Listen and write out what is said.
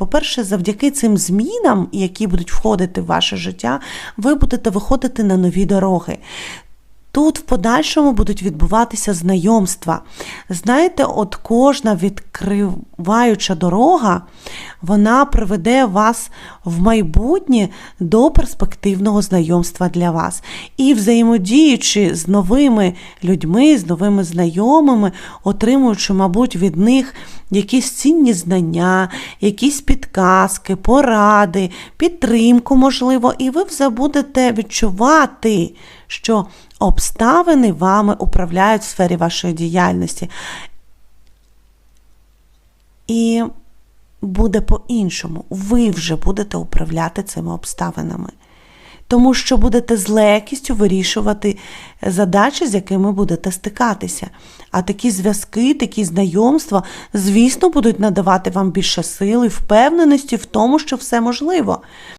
По-перше, завдяки цим змінам, які будуть входити в ваше життя, ви будете виходити на нові дороги. Тут в подальшому будуть відбуватися знайомства. Знаєте, от кожна відкриваюча дорога, вона приведе вас в майбутнє до перспективного знайомства для вас. І взаємодіючи з новими людьми, з новими знайомими, отримуючи, мабуть, від них якісь цінні знання, якісь підказки, поради, підтримку, можливо, і ви вже будете відчувати, що обставини вами управляють в сфері вашої діяльності. І буде по-іншому. Ви вже будете управляти цими обставинами. Тому що будете з легкістю вирішувати задачі, з якими будете стикатися. А такі зв'язки, такі знайомства, звісно, будуть надавати вам більше сили, впевненості в тому, що все можливо.